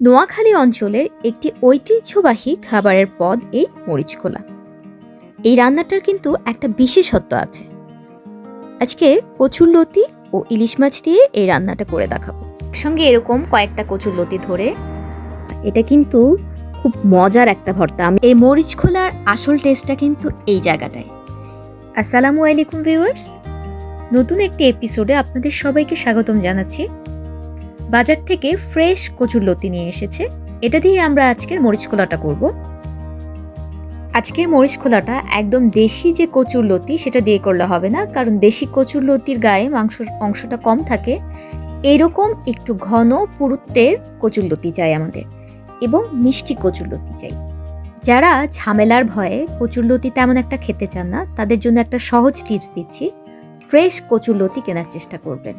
নোয়াখালী অঞ্চলের একটি ঐতিহ্যবাহী খাবারের পদ এই মরিচকোলা। এই রান্নাটার কিন্তু একটা বিশেষত্ব আছে। আজকে কচুরলতি ও ইলিশ মাছ দিয়ে এই রান্নাটা করে দেখাবো। সঙ্গে এরকম কয়েকটা কচুরলতি ধরে, এটা কিন্তু খুব মজার একটা ভর্তা। আমি এই মরিচ খোলার আসল টেস্টটা কিন্তু এই জায়গাটায়। আসসালামু আলাইকুম ভিউয়ার্স নতুন একটি এপিসোডে আপনাদের সবাইকে স্বাগতম জানাচ্ছি। বাজার থেকে ফ্রেশ কচুরলতি নিয়ে এসেছে। এটা দিয়ে আমরা আজকের মরিচ খোলাটা করব। আজকের মরিচ খোলাটা একদম দেশি যে কচুরলতি সেটা দিয়ে করলে হবে না, কারণ দেশি কচুরলতির গায়ে মাংস অংশটা কম থাকে। এরকম একটু ঘন পুরুত্বের কচুরলতি চাই আমাদের, এবং মিষ্টি কচুরলতি চাই। যারা ঝামেলার ভয়ে কচুরলতি তেমন একটা খেতে চান না, তাদের জন্য একটা সহজ টিপস দিচ্ছি, ফ্রেশ কচুরলতি কেনার চেষ্টা করবেন।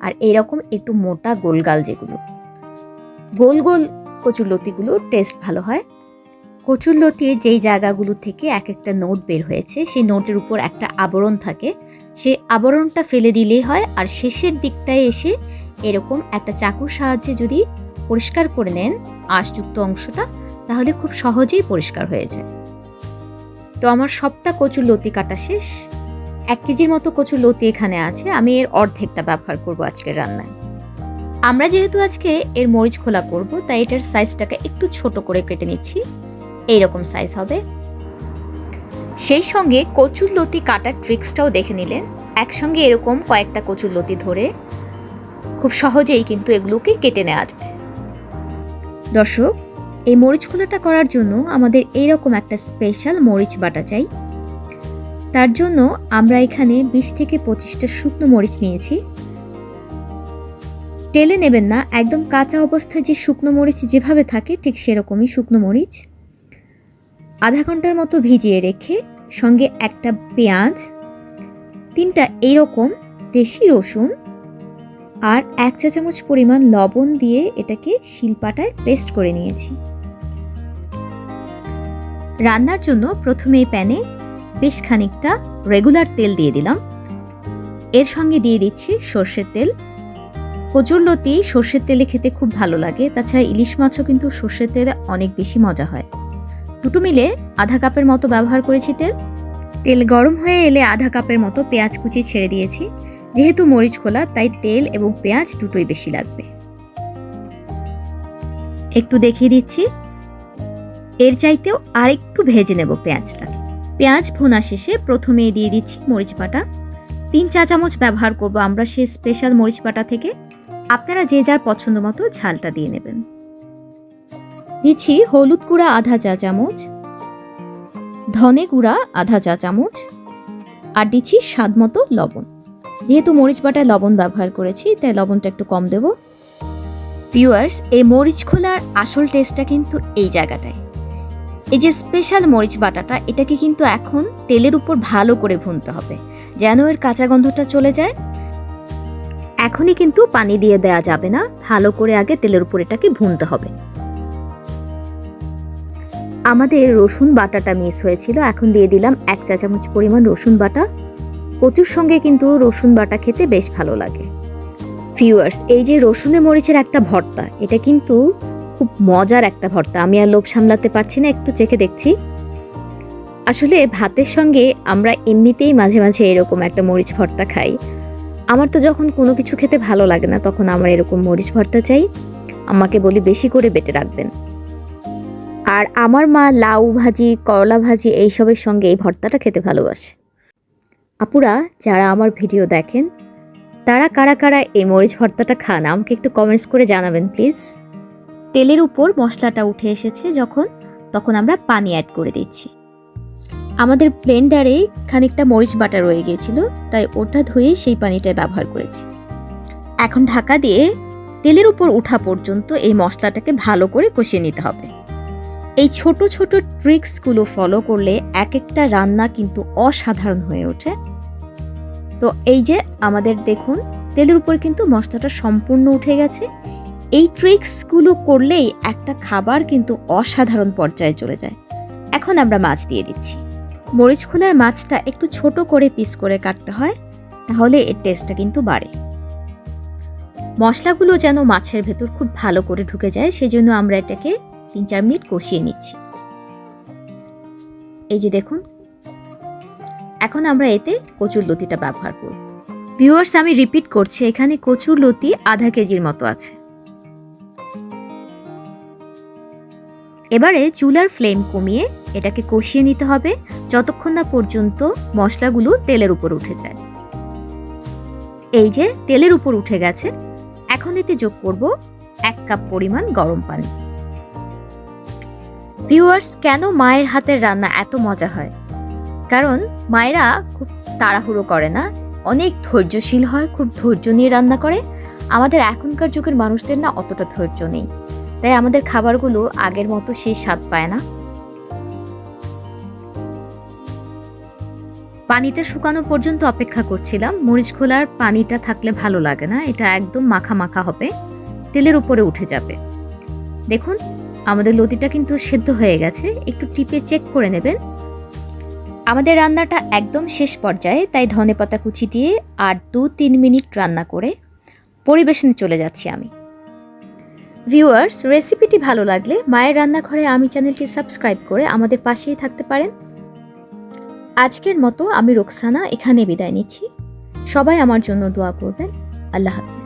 আর এরকম একটু মোটা গোলগাল যেগুলো। গোল গোল কচুরলতিগুলো টেস্ট ভালো হয়। কচুরলতির যেই জায়গাগুলো থেকে এক একটা নোট বের হয়েছে, সেই নোটের উপর একটা আবরণ থাকে। সেই আবরণটা ফেলে দিলেই হয় আর শেষের দিকটায় এসে এরকম একটা চাকুর সাহায্যে যদি পরিষ্কার করে নেন আঁশযুক্ত অংশটা, তাহলে খুব সহজেই পরিষ্কার হয়ে যায়। তো আমার সবটা কচুর লতি কাটা শেষ। এক কেজির মতো কচুর লতি এখানে আছে, আমি এর অর্ধেকটা ব্যবহার করব আজকের রান্নায়। আমরা যেহেতু আজকে এর মরিচ খোলা করব, তাই এটার সাইজটাকে একটু ছোট করে কেটে নিচ্ছি। এইরকম সাইজ হবে। সেই সঙ্গে কচুর লতি কাটার ট্রিক্সটাও দেখে নিলেন। একসঙ্গে এরকম কয়েকটা কচুর লতি ধরে খুব সহজেই কিন্তু এগুলোকে কেটে নেওয়া যায়। দর্শক, এই মরিচ খোলাটা করার জন্য আমাদের এইরকম একটা স্পেশাল মরিচ বাটা চাই। তার জন্য আমরা এখানে বিশ থেকে পঁচিশটা শুকনো মরিচ নিয়েছি। টেলে নেবেন না, একদম কাঁচা অবস্থায় যে শুকনো মরিচ যেভাবে থাকে, ঠিক সেরকমই শুকনো মরিচ। আধা ঘণ্টার মতো ভিজিয়ে রেখে সঙ্গে একটা পেঁয়াজ, তিনটা এইরকম দেশি রসুন আর এক চা চামচ পরিমাণ লবণ দিয়ে এটাকে শিলপাটায় পেস্ট করে নিয়েছি। রান্নার জন্য প্রথমে প্যানে বেশ খানিকটা রেগুলার তেল দিয়ে দিলাম। এর সঙ্গে দিয়ে দিচ্ছি সর্ষের তেল। কচুরলতি সর্ষের তেলে খেতে খুব ভালো লাগে। তাছাড়া ইলিশ মাছও কিন্তু সর্ষের তেলে অনেক বেশি মজা হয়। দুটো মিলে আধা কাপের মতো ব্যবহার করেছি তেল। তেল গরম হয়ে এলে আধা কাপের মতো পেঁয়াজ কুচি ছেড়ে দিয়েছি। যেহেতু মরিচ খোলা, তাই তেল এবং পেঁয়াজ দুটোই বেশি লাগবে। একটু দেখিয়ে দিচ্ছি। এর চাইতেও আরেকটু ভেজে নেব পেঁয়াজটাকে। পেঁয়াজ ভুনা শেষে প্রথমে দিয়ে দিচ্ছি মরিচ বাটা। তিন চা চামচ ব্যবহার করব আমরা সে স্পেশাল মরিচ বাটা থেকে। আপনারা যে যার পছন্দ মতো ঝালটা দিয়ে নেবেন। দিচ্ছি হলুদ গুঁড়া আধা চা চামচ, ধনে গুঁড়া আধা চা চামচ আর দিচ্ছি স্বাদ মতো লবণ। যেহেতু মরিচ বাটায় লবণ ব্যবহার করেছি, তাই লবণটা একটু কম দেব। ভিউয়ার্স এই মরিচ খোলার আসল টেস্টটা কিন্তু এই জায়গাটায়। এই যে স্পেশাল মরিচ বাটাটা, এটাকে কিন্তু এখন তেলের উপর ভালো করে ভুনতে হবে, যেন এর কাঁচা গন্ধটা চলে যায়। এখনই কিন্তু পানি দিয়ে দেয়া যাবে না, ভালো করে আগে তেলের উপর এটাকে ভুনতে হবে। আমাদের রসুন বাটাটা মিস হয়েছিল, এখন দিয়ে দিলাম এক চা চামচ পরিমাণ রসুন বাটা। কচুর সঙ্গে কিন্তু রসুন বাটা খেতে বেশ ভালো লাগে। ভিউয়ার্স এই যে রসুনে মরিচের একটা ভর্তা, এটা কিন্তু খুব মজার একটা ভর্তা। আমি আর লোভ সামলাতে পারছি না, একটু চেখে দেখছি। আসলে ভাতের সঙ্গে আমরা এমনিতেই মাঝে মাঝে এরকম একটা মরিচ ভর্তা খাই। আমার তো যখন কোনো কিছু খেতে ভালো লাগে না, তখন আমার এরকম মরিচ ভর্তা চাই। আমাকে বলি বেশি করে বেটে রাখবেন। আর আমার মা লাউ ভাজি, করলা ভাজি এইসবের সঙ্গে এই ভর্তাটা খেতে ভালোবাসে। আপুরা, যারা আমার ভিডিও দেখেন, তারা কারা কারা এই মরিচ ভর্তাটা খান, আমাকে একটু কমেন্টস করে জানাবেন প্লিজ তেলের উপর মশলাটা উঠে এসেছে যখন, তখন আমরা পানি অ্যাড করে দিচ্ছি। আমাদের ব্লেন্ডারে খানিকটা মরিচ বাটা রয়ে গিয়েছিল, তাই ওটা ধুয়ে সেই পানিটা ব্যবহার করেছি। এখন ঢাকা দিয়ে তেলের উপর উঠা পর্যন্ত এই মশলাটাকে ভালো করে কষিয়ে নিতে হবে। এই ছোট ছোট ট্রিক্সগুলো ফলো করলে এক একটা রান্না কিন্তু অসাধারণ হয়ে ওঠে। তো এই যে আমাদের দেখুন, তেলের উপর কিন্তু মশলাটা সম্পূর্ণ উঠে গেছে। এই ট্রিক্সগুলো করলেই একটা খাবার কিন্তু অসাধারণ পর্যায়ে চলে যায়। এখন আমরা মাছ দিয়ে দিচ্ছি। মরিচ খোলার মাছটা একটু ছোট করে পিস করে কাটতে হয়, তাহলে এর টেস্টটা কিন্তু বাড়ে। মশলাগুলো যেন মাছের ভেতর খুব ভালো করে ঢুকে যায়, সেজন্য আমরা এটাকে তিন চার মিনিট কষিয়ে নিচ্ছি। এই যে দেখুন, এখন আমরা এতে কচুর লতিটা ব্যবহার করব। ভিউয়ার্স, আমি রিপিট করছি, এখানে কচুর লতি আধা কেজির মতো আছে। এবারে চুলার ফ্লেম কমিয়ে এটাকে কষিয়ে নিতে হবে যতক্ষণ না পর্যন্ত মশলাগুলো তেলের উপর উঠে যায়। এই যে তেলের উপর উঠে গেছে, এখন এতে যোগ করব এক কাপ পরিমাণ গরম পানি। ভিউয়ার্স, কেন মায়ের হাতের রান্না এত মজা হয়? কারণ মায়েরা খুব তাড়াহুড়ো করে না, অনেক ধৈর্যশীল হয়, খুব ধৈর্য নিয়ে রান্না করে। আমাদের এখনকার যুগের মানুষদের না অতটা ধৈর্য নেই। তাই আমাদের খাবারগুলো আগের মতো সেই স্বাদ পায় না। পানিটা শুকানো পর্যন্ত অপেক্ষা করছিলাম। মরিচ খোলার পানিটা থাকলে ভালো লাগে না, এটা একদম মাখা মাখা হবে, তেলের উপরে উঠে যাবে। দেখুন, আমাদের লতিটা কিন্তু সেদ্ধ হয়ে গেছে, একটু টিপে চেক করে নেবেন। আমাদের রান্নাটা একদম শেষ পর্যায়ে, তাই ধনেপাতা কুচি দিয়ে আর দু তিন মিনিট রান্না করে পরিবেশনে চলে যাচ্ছি আমি। ভিউয়ার্স রেসিপিটি ভালো লাগলে মায়ের রান্নাঘরে আমি চ্যানেলটি সাবস্ক্রাইব করে আমাদের পাশেই থাকতে পারেন। আজকের মতো আমি রোকসানা এখানে বিদায় নিচ্ছি। সবাই আমার জন্য দোয়া করবেন। আল্লাহ হাফিজ।